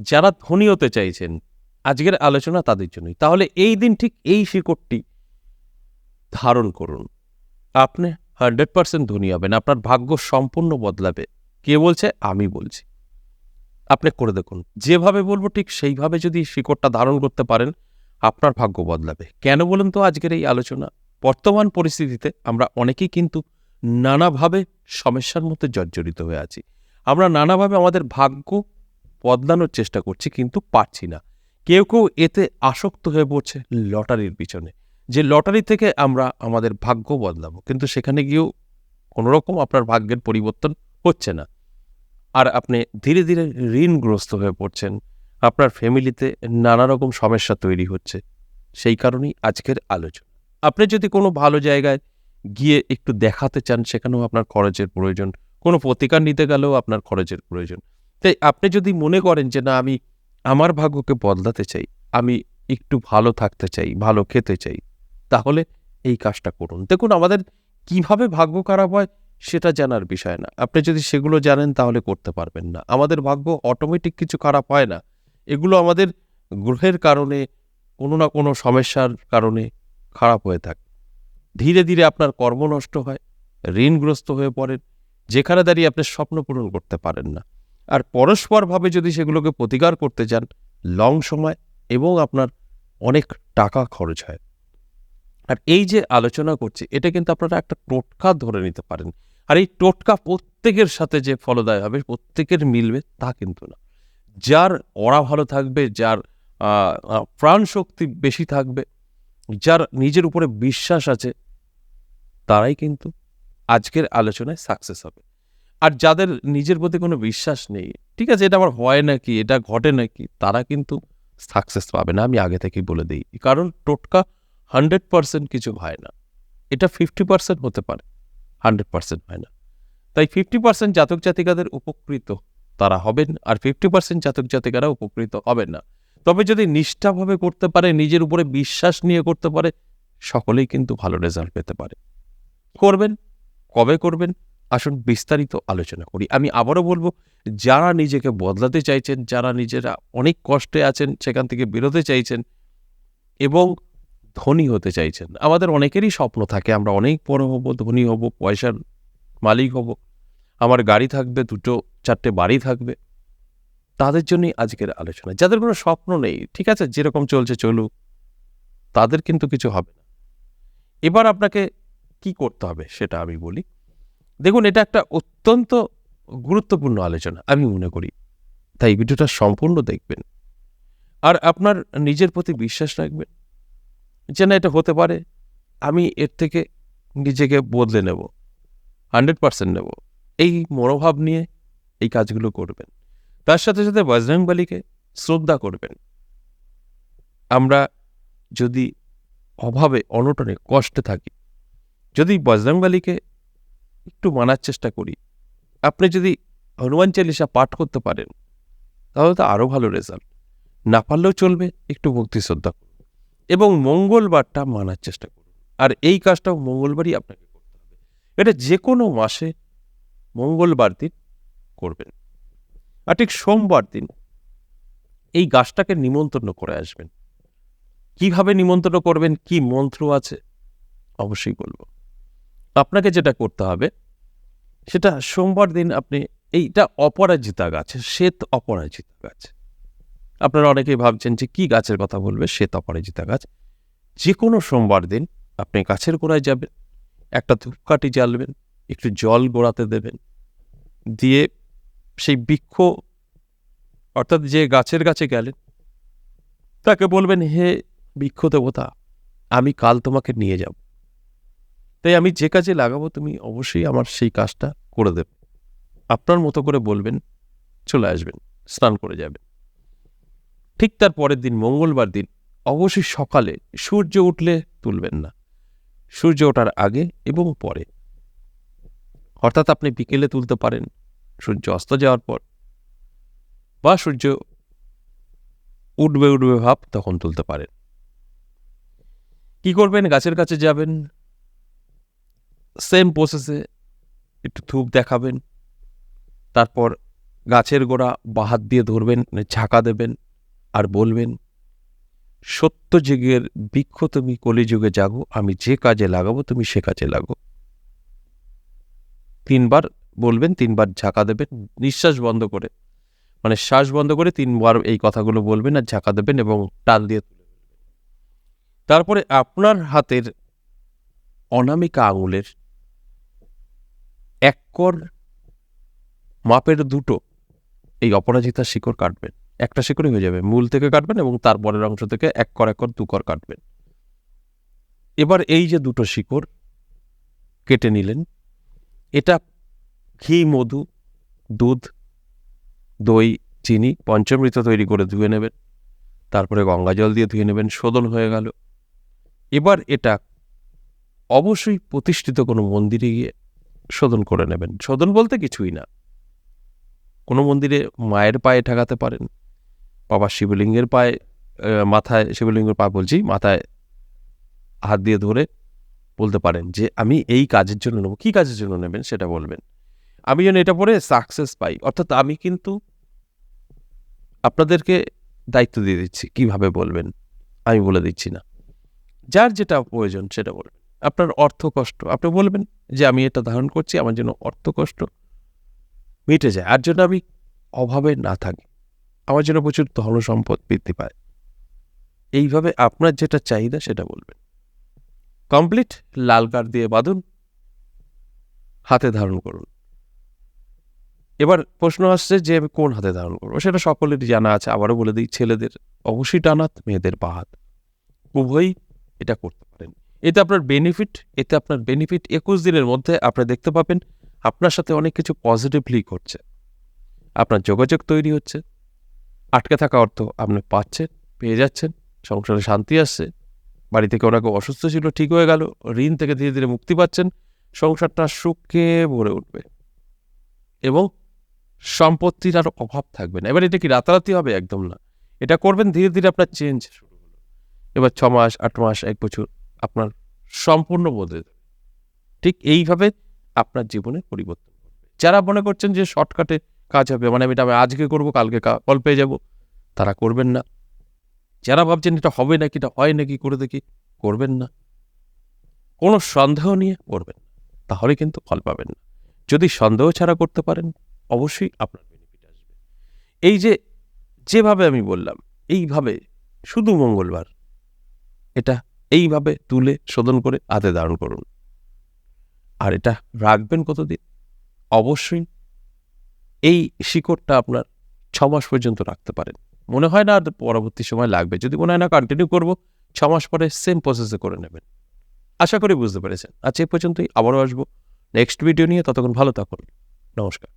যারা ধনী হতে চাইছেন, আজকের আলোচনা তাদের জন্যই। তাহলে এই দিন ঠিক এই শিকড়টি ধারণ করুন। আপনি হান্ড্রেড পার্সেন্ট ধনী হবেন, আপনার ভাগ্য সম্পূর্ণ বদলাবে। কে বলছে? আমি বলছি। আপনি করে দেখুন, যেভাবে বলব ঠিক সেইভাবে যদি শিকড়টা ধারণ করতে পারেন, আপনার ভাগ্য বদলাবে। কেন বলুন তো আজকের এই আলোচনা? বর্তমান পরিস্থিতিতে আমরা অনেকেই কিন্তু নানাভাবে সমস্যার মধ্যে জর্জরিত হয়ে আছি। আমরা নানাভাবে আমাদের ভাগ্য বদলানোর চেষ্টা করছি, কিন্তু পারছি না। কেউ কেউ এতে আসক্ত হয়ে পড়ছে লটারির পিছনে, যে লটারি থেকে আমরা আমাদের ভাগ্য বদলাবো, কিন্তু সেখানে গিয়েও কোনোরকম আপনার ভাগ্যের পরিবর্তন হচ্ছে না। আর আপনি ধীরে ধীরে ঋণগ্রস্ত হয়ে পড়ছেন, আপনার ফ্যামিলিতে নানা রকম সমস্যা তৈরি হচ্ছে, সেই কারণেই আজকের আলোচনা। আপনি যদি কোনো ভালো জায়গায় গিয়ে একটু দেখাতে চান, সেখানেও আপনার খরচের প্রয়োজন। কোনো প্রতিকার নিতে গেলেও আপনার খরচের প্রয়োজন। তাই আপনি যদি মনে করেন যে, না, আমি আমার ভাগ্যকে বদলাতে চাই, আমি একটু ভালো থাকতে চাই, ভালো খেতে চাই, তাহলে এই কাজটা করুন। দেখুন, আমাদের কীভাবে ভাগ্য খারাপ হয় সেটা জানার বিষয় না। আপনি যদি সেগুলো জানেন, তাহলে করতে পারবেন না। আমাদের ভাগ্য অটোমেটিক কিছু খারাপ হয় না। এগুলো আমাদের গ্রহের কারণে, কোনো না কোনো সমস্যার কারণে খারাপ হয়ে থাকে। ধীরে ধীরে আপনার কর্ম নষ্ট হয়, ঋণগ্রস্ত হয়ে পড়েন, যেখানে দাঁড়িয়ে আপনি স্বপ্ন পূরণ করতে পারেন না। আর পরস্পরভাবে যদি সেগুলোকে প্রতিকার করতে চান, লং সময় এবং আপনার অনেক টাকা খরচ হয়। আর এই যে আলোচনা করছি, এটা কিন্তু আপনারা একটা টোটকা ধরে নিতে পারেন। আর এই টোটকা প্রত্যেকের সাথে যে ফলদায় হবে, প্রত্যেকের মিলবে তা কিন্তু না। যার অরা ভালো থাকবে, যার প্রাণ শক্তি বেশি থাকবে, যার নিজের উপরে বিশ্বাস আছে, তারাই কিন্তু আজকের আলোচনায় সাকসেস হবে। আর যাদের নিজের প্রতি কোনো বিশ্বাস নেই, ঠিক আছে, এটা আমার হয় নাকি, এটা ঘটে নাকি, তারা কিন্তু সাকসেস পাবে না, আমি আগে থেকেই বলে দিই। কারণ টোটকা হান্ড্রেড পার্সেন্ট কিছু হয় না। এটা ফিফটি পার্সেন্ট হতে পারে হান্ড্রেড পার্সেন্ট হয় না। তাই ফিফটি পার্সেন্ট জাতক জাতিকাদের উপকৃত তারা হবেন, আর ফিফটি পার্সেন্ট জাতক জাতিকারা উপকৃত হবেন না। তবে যদি নিষ্ঠাভাবে করতে পারে, নিজের উপরে বিশ্বাস নিয়ে করতে পারে, সকলেই কিন্তু ভালো রেজাল্ট পেতে পারে। করবেন, কবে করবেন আসুন বিস্তারিত আলোচনা করি। আমি আবারও বলব, যারা নিজেকে বদলাতে চাইছেন, যারা নিজেরা অনেক কষ্টে আছেন, সেখান থেকে বেরোতে চাইছেন এবং ধনী হতে চাইছেন, আমাদের অনেকেরই স্বপ্ন থাকে, আমরা অনেক বড় হব, ধনী হব, পয়সার মালিক হব, আমার গাড়ি থাকবে, দুটো, চারটে বাড়ি থাকবে, তাদের জন্যই আজকের আলোচনা। যাদের কোনো স্বপ্ন নেই, ঠিক আছে, যেরকম চলছে চলুক, তাদের কিন্তু কিছু হবে না। এবার আপনাকে কি করতে হবে সেটা আমি বলি। দেখুন, এটা একটা অত্যন্ত গুরুত্বপূর্ণ আলোচনা, আমি মনে করি। তাই ভিডিওটা সম্পূর্ণ দেখবেন। আর আপনার নিজের প্রতি বিশ্বাস রাখবেন যে না, এটা হতে পারে, আমি এর থেকে নিজেকে বদলে নেব, হান্ড্রেড পার্সেন্ট নেব। এই মনোভাব নিয়ে এই কাজগুলো করবেন। তার সাথে সাথে বজরংবলীকে শ্রদ্ধা করবেন। আমরা যদি অভাবে, অনটনে কষ্টে থাকি, যদি বজরংবলীকে একটু মানার চেষ্টা করি। আপনি যদি হনুমান চালিসা পাঠ করতে পারেন, তাহলে তো আরও ভালো রেজাল্ট না পারলেও চলবে, একটু ভক্তি শ্রদ্ধা করুন। এবং মঙ্গলবারটা মানার চেষ্টা করুন। আর এই কাজটাও মঙ্গলবারই আপনাকে করতে হবে। এটা যে কোনো মাসে মঙ্গলবার দিন করবেন। আর ঠিক সোমবার দিন এই গাছটাকে নিমন্ত্রণ করে আসবেন। কীভাবে নিমন্ত্রণ করবেন, কি মন্ত্র আছে, অবশ্যই বলব। আপনাকে যেটা করতে হবে, সেটা সোমবার দিন আপনি এইটা অপরাজিতা গাছ, শ্বেত অপরাজিতা গাছ। আপনারা অনেকেই ভাবছেন যে কি গাছের কথা বলবে? শ্বেত অপরাজিতা গাছ। যে কোনো সোমবার দিন আপনি গাছের গোড়ায় যাবেন, একটা ধূপকাঠি জ্বালবেন, একটু জল গোড়াতে দেবেন, দিয়ে সেই বৃক্ষ, অর্থাৎ যে গাছের কাছে গেলেন, তাকে বলবেন, হে বৃক্ষ দেবতা, আমি কাল তোমাকে নিয়ে যাব। তাই আমি যে কাজে লাগাবো তুমি অবশ্যই আমার সেই কাজটা করে দেবে। আপনার মতো করে বলবেন, চলে আসবেন, স্নান করে যাবেন। ঠিক তার পরের দিন, মঙ্গলবার দিন, অবশ্যই সকালে সূর্য উঠলে তুলবেন না। সূর্য ওঠার আগে এবং পরে। অর্থাৎ আপনি বিকেলে তুলতে পারেন, সূর্য অস্ত যাওয়ার পর। বা সূর্য উঠবে উঠবে ভাব, তখন তুলতে পারেন। কি করবেন? গাছের কাছে যাবেন সেম প্রসেসে একটু ধূপ দেখাবেন, তারপর গাছের গোড়া বাহাত দিয়ে ধরবেন ঝাঁকা দেবেন আর বলবেন সত্য যুগের বৃক্ষ তুমি কলিযুগে জাগো, আমি যে কাজে লাগাবো তুমি সে কাজে লাগো তিনবার বলবেন, তিনবার ঝাঁকা দেবেন, নিঃশ্বাস বন্ধ করে মানে শ্বাস বন্ধ করে তিনবার এই কথাগুলো বলবেন আর ঝাঁকা দেবেন এবং টাল দিয়ে তারপরে আপনার হাতের অনামিকা আঙুলের এক কর মাপের দুটো এই অপরাজিতা শিকড় কাটবেন। একটা শিকড়ই হয়ে যাবে, মূল থেকে কাটবেন এবং তার তারপরের অংশ থেকে এক কর এক কর দু কর কাটবেন। এবার এই যে দুটো শিকড় কেটে নিলেন, এটা ঘি, মধু, দুধ, দই, চিনি, পঞ্চমৃত তৈরি করে ধুয়ে নেবেন। তারপরে গঙ্গা জল দিয়ে ধুয়ে নেবেন, শোধন হয়ে গেল। এবার এটা অবশ্যই প্রতিষ্ঠিত কোনো মন্দিরে গিয়ে শোধন করে নেবেন। শোধন বলতে কিছুই না। কোনো মন্দিরে মায়ের পায়ে ঠেকাতে পারেন, বাবা শিবলিঙ্গের পায়ে মাথায়, শিবলিঙ্গের পা বলছি, মাথায় হাত দিয়ে ধরে বলতে পারেন যে, আমি এই কাজের জন্য নেব। কী কাজের জন্য নেবেন সেটা বলবেন। আমি যেন এটা পরে সাকসেস পাই। অর্থাৎ আমি কিন্তু আপনাদেরকে দায়িত্ব দিয়ে দিচ্ছি। কীভাবে বলবেন? আমি বলে দিচ্ছি না। যার যেটা প্রয়োজন সেটা বলবেন। আপনার অর্থ কষ্ট। আপনি বলবেন যে, আমি এটা ধারণ করছি, আমার জন্য অর্থ কষ্ট। মিটে যায়। আর জন্য আমি অভাবে না থাকি, আমার জন্য প্রচুর ধন সম্পদ বৃদ্ধি পায়। এইভাবে আপনার যেটা চাহিদা, সেটা বলবেন। কমপ্লিট লাল কার্ড দিয়ে বাঁধুন, হাতে ধারণ করুন। এবার প্রশ্ন আসছে যে, আমি কোন হাতে ধারণ করব? সেটা সকলেরই জানা আছে। আবারও বলে দিই, ছেলেদের অবশ্যই টানাত মেয়েদের পা হাত। উভয়ই এটা করতে এতে আপনার বেনিফিট এতে আপনার বেনিফিট একুশ দিনের মধ্যে আপনি দেখতে পাবেন আপনার সাথে অনেক কিছু পজিটিভলি করছে আপনার যোগাযোগ তৈরি হচ্ছে। আটকে থাকা অর্থ আপনি পাচ্ছেন, পেয়ে যাচ্ছেন, সংসারে শান্তি আসছে। বাড়ি থেকে ওনাকে অসুস্থ ছিল, ঠিক হয়ে গেল, ঋণ থেকে ধীরে ধীরে মুক্তি পাচ্ছেন, সংসারটা সুখে ভরে উঠবে। এবং সম্পত্তির আর অভাব থাকবে না। এবার এটা কি রাতারাতি হবে? একদম না। এটা করবেন, ধীরে ধীরে আপনার চেঞ্জ শুরু এবার ছ মাস, আট মাস, এক বছর আপনার সম্পূর্ণ বদলে যাবে। ঠিক এইভাবে আপনার জীবনে পরিবর্তন যারা মনে করছেন যে শর্টকাটে কাজ হবে মানে আমি এটা আমি আজকে করব, কালকে কল পেয়ে যাব, তারা করবেন না। যারা ভাবছেন এটা হবে নাকি, এটা হয় নাকি, করে দেখি, করবেন না। কোনো সন্দেহ নিয়ে করবেন তাহলে কিন্তু ফল পাবেন না। যদি সন্দেহ ছাড়া করতে পারেন, অবশ্যই আপনার বেনিফিট আসবে। এই যে, যেভাবে আমি বললাম, এইভাবে শুধু মঙ্গলবার, এটা এইভাবে তুলে শোধন করে হাতে ধারণ করুন। আর এটা রাখবেন কতদিন? অবশ্যই এই শিকড়টা আপনার ছ মাস পর্যন্ত রাখতে পারেন। মনে হয় না আর পরবর্তী সময় লাগবে। যদি মনে হয় না কন্টিনিউ করব। ছ মাস পরে সেম প্রসেসে করে নেবেন। আশা করি বুঝতে পেরেছেন। আজ এ পর্যন্তই। আবারও আসব নেক্সট ভিডিও নিয়ে। ততক্ষণ ভালো থাকুন। নমস্কার।